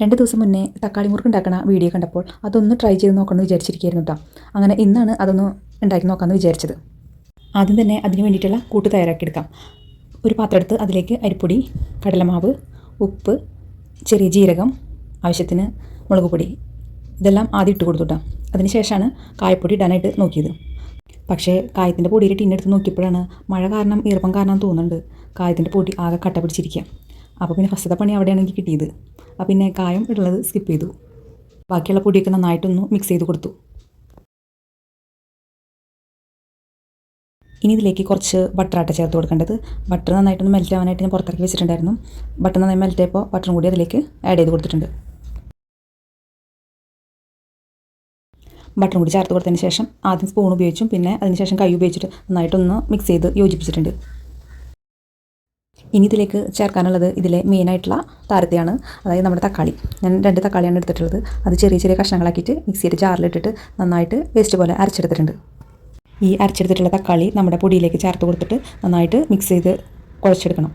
രണ്ട് ദിവസം മുന്നേ തക്കാളി മുറുക്ക് ഉണ്ടാക്കണ വീഡിയോ കണ്ടപ്പോൾ അതൊന്ന് ട്രൈ ചെയ്ത് നോക്കണമെന്ന് വിചാരിച്ചിരിക്കുകയായിരുന്നു കേട്ടോ അങ്ങനെ ഇന്നാണ് അതൊന്ന് ഉണ്ടാക്കി നോക്കാമെന്ന് വിചാരിച്ചത്. ആദ്യം തന്നെ അതിന് വേണ്ടിയിട്ടുള്ള കൂട്ട് തയ്യാറാക്കി എടുക്കാം. ഒരു പാത്രം എടുത്ത് അതിലേക്ക് അരിപ്പൊടി കടലമാവ് ഉപ്പ് ചെറിയ ജീരകം ആവശ്യത്തിന് മുളക് പൊടി ഇതെല്ലാം ആദ്യം ഇട്ട് കൊടുത്തു കേട്ടോ അതിനുശേഷമാണ് കായപ്പൊടി ഇടാനായിട്ട് നോക്കിയത്. പക്ഷേ കായത്തിന്റെ പൊടിയിൽ ടിന്നെടുത്ത് നോക്കിയപ്പോഴാണ് മഴ കാരണം ഈർപ്പം കാരണം തോന്നുന്നുണ്ട്. കായത്തിന്റെ പൊടി ആകെ കട്ട പിടിച്ചിരിക്കുക അപ്പോൾ പിന്നെ ഫസ്റ്റത്തെ പണി അവിടെയാണെങ്കിൽ കിട്ടിയത്. പിന്നെ കായം ഇടുന്നത് സ്കിപ്പ് ചെയ്തു. ബാക്കിയുള്ള പൊടിയൊക്കെ നന്നായിട്ടൊന്ന് മിക്സ് ചെയ്ത് കൊടുത്തു. ഇനി ഇതിലേക്ക് കുറച്ച് ബട്ടർ ആട്ട ചേർത്ത് കൊടുക്കേണ്ടത്. ബട്ടർ നന്നായിട്ടൊന്ന് മെൽറ്റ് ആവാനായിട്ട് ഞാൻ പുറത്തിറക്കി വെച്ചിട്ടുണ്ടായിരുന്നു. ബട്ടർ നന്നായി മെൽറ്റ് ആയപ്പോൾ ബട്ടറും കൂടി അതിലേക്ക് ആഡ് ചെയ്ത് കൊടുത്തിട്ടുണ്ട്. ബട്ടറും കൂടി ചേർത്ത് കൊടുത്തതിന് ശേഷം ആദ്യം സ്പൂൺ ഉപയോഗിച്ചും പിന്നെ അതിന് ശേഷം കൈ ഉപയോഗിച്ചിട്ട് നന്നായിട്ടൊന്ന് മിക്സ് ചെയ്ത് യോജിപ്പിച്ചിട്ടുണ്ട്. ഇനി ഇതിലേക്ക് ചേർക്കാനുള്ളത് ഇതിലെ മെയിനായിട്ടുള്ള താരത്തെയാണ്. അതായത് നമ്മുടെ തക്കാളി. ഞാൻ രണ്ട് തക്കാളിയാണ് എടുത്തിട്ടുള്ളത്. അത് ചെറിയ ചെറിയ കഷ്ണങ്ങളാക്കിയിട്ട് മിക്സിയുടെ ജാറിലിട്ടിട്ട് നന്നായിട്ട് പേസ്റ്റ് പോലെ അരച്ചെടുത്തിട്ടുണ്ട്. ഈ അരച്ചെടുത്തിട്ടുള്ള തക്കാളി നമ്മുടെ പൊടിയിലേക്ക് ചേർത്ത് കൊടുത്തിട്ട് നന്നായിട്ട് മിക്സ് ചെയ്ത് കുഴച്ചെടുക്കണം.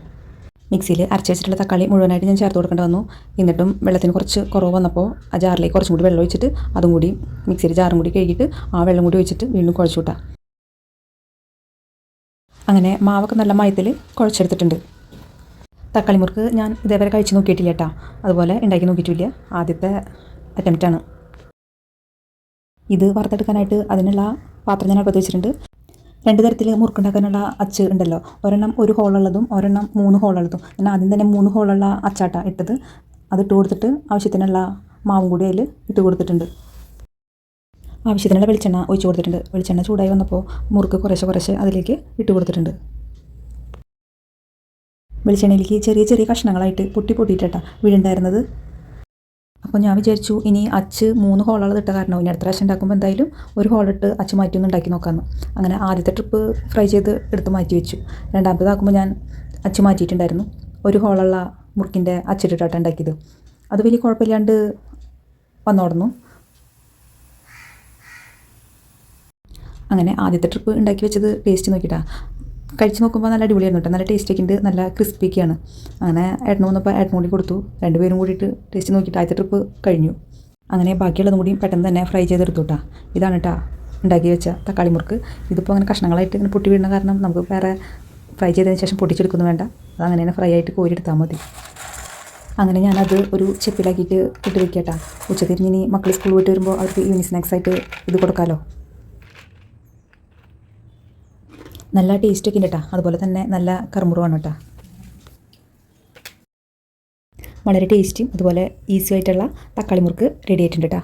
മിക്സിയിൽ അരച്ച് വെച്ചിട്ടുള്ള തക്കാളി മുഴുവനായിട്ട് ഞാൻ ചേർത്ത് കൊടുക്കേണ്ടി വന്നു. എന്നിട്ടും വെള്ളത്തിന് കുറച്ച് കുറവ് വന്നപ്പോൾ ആ ജാറിലേക്ക് കുറച്ചും കൂടി വെള്ളം ഒഴിച്ചിട്ട് അതും കൂടി മിക്സിയിൽ ജാറും കൂടി കഴുകിയിട്ട് ആ വെള്ളം കൂടി ഒഴിച്ചിട്ട് വീണ്ടും കുഴച്ചു അങ്ങനെ മാവൊക്കെ നല്ല മയത്തിൽ കുഴച്ചെടുത്തിട്ടുണ്ട്. തക്കാളി മുറുക്ക് ഞാൻ ഇതേവരെ കഴിച്ച് നോക്കിയിട്ടില്ല കേട്ടോ. അതുപോലെ ഉണ്ടാക്കി നോക്കിയിട്ടില്ല. ആദ്യത്തെ അറ്റംപ്റ്റാണ് ഇത് വറുത്തെടുക്കാനായിട്ട് അതിനുള്ള പാത്രം ഞാൻ അടുപ്പത്ത് വെച്ചിട്ടുണ്ട്. രണ്ട് തരത്തിൽ മുറുക്കുണ്ടാക്കാനുള്ള അച്ച് ഉണ്ടല്ലോ. ഒരെണ്ണം ഒരു ഹോളുള്ളതും ഒരെണ്ണം മൂന്ന് ഹോളുള്ളതും ഞാൻ ആദ്യം തന്നെ മൂന്ന് ഹോളുള്ള അച്ചാട്ട ഇട്ടത്. അത് ഇട്ട് കൊടുത്തിട്ട് ആവശ്യത്തിനുള്ള മാവും കൂടി അതിൽ ഇട്ട് കൊടുത്തിട്ടുണ്ട്. ആവശ്യത്തിനുള്ള വെളിച്ചെണ്ണ ഒഴിച്ച് കൊടുത്തിട്ടുണ്ട്. വെളിച്ചെണ്ണ ചൂടായി വന്നപ്പോൾ മുറുക്ക് കുറേശ്ശെ കുറേശ്ശെ അതിലേക്ക് ഇട്ട് കൊടുത്തിട്ടുണ്ട്. വെളിച്ചെണ്ണയിലേക്ക് ചെറിയ ചെറിയ കഷ്ണങ്ങളായിട്ട് പൊട്ടി പൊട്ടിയിട്ടാണ് വീഴുണ്ടായിരുന്നത്. അപ്പോൾ ഞാൻ വിചാരിച്ചു ഇനി അച്ച് മൂന്ന് ഹോളുകൾ ഇട്ട കാരണം ഇനി അടുത്ത പ്രാവശ്യം ഉണ്ടാക്കുമ്പോൾ എന്തായാലും ഒരു ഹോളിട്ട് അച്ച് മാറ്റി ഒന്ന് ഉണ്ടാക്കി നോക്കാമെന്ന് അങ്ങനെ ആദ്യത്തെ ട്രിപ്പ് ഫ്രൈ ചെയ്ത് എടുത്ത് മാറ്റി വെച്ചു. രണ്ടാമത്തേതാക്കുമ്പോൾ ഞാൻ അച്ച് മാറ്റിയിട്ടുണ്ടായിരുന്നു. ഒരു ഹോളുള്ള മുറുക്കിന്റെ അച്ചിട്ടിട്ടാണ് ഉണ്ടാക്കിയത്. അത് വലിയ കുഴപ്പമില്ലാണ്ട് വന്നോടുന്നു അങ്ങനെ ആദ്യത്തെ ട്രിപ്പ് ഉണ്ടാക്കി വെച്ചത് ടേസ്റ്റ് നോക്കിയിട്ടാ. കഴിച്ച് നോക്കുമ്പോൾ നല്ല അടിപൊളിയായിരുന്നു കേട്ടോ നല്ല ടേസ്റ്റ് ഒക്കെ ഉണ്ട്. നല്ല ക്രിസ്പിയൊക്കെയാണ് അങ്ങനെ ഏട്ടന് വന്നപ്പോൾ ഏട്ടനും കൂടി കൊടുത്തു. രണ്ടുപേരും കൂടിയിട്ട് ടേസ്റ്റ് നോക്കിയിട്ട് ആദ്യത്തെ ട്രിപ്പ് കഴിഞ്ഞു. അങ്ങനെ ബാക്കിയുള്ളതും കൂടി പെട്ടെന്ന് തന്നെ ഫ്രൈ ചെയ്തെടുത്തു കേട്ടോ ഇതാണ് കേട്ടോ ഉണ്ടാക്കി വെച്ച തക്കാളി മുറുക്ക്. ഇതിപ്പോൾ അങ്ങനെ കഷ്ണങ്ങളായിട്ട് ഇങ്ങനെ പൊട്ടി വീഴുന്ന കാരണം നമുക്ക് വേറെ ഫ്രൈ ചെയ്തതിന് ശേഷം പൊട്ടിച്ചെടുക്കുന്നു വേണ്ട. അത് അങ്ങനെ തന്നെ ഫ്രൈ ആയിട്ട് കോരിയെടുത്താൽ മതി. അങ്ങനെ ഞാനത് ഒരു ചെപ്പിലാക്കിയിട്ട് ഇട്ട് വെക്കട്ടാ ഉച്ചതിരിഞ്ഞിനി മക്കൾ സ്കൂൾ വിട്ട് വരുമ്പോൾ അവർക്ക് ഈവനിങ് സ്നാക്സ് ആയിട്ട് ഇത് കൊടുക്കാമല്ലോ നല്ല ടേസ്റ്റൊക്കെ ഉണ്ട് കേട്ടോ അതുപോലെ തന്നെ നല്ല കറുമുറുവാണ് കേട്ടോ വളരെ ടേസ്റ്റിയും അതുപോലെ ഈസി ആയിട്ടുള്ള തക്കാളി മുറുക്ക് റെഡി ആയിട്ടുണ്ട് കേട്ടോ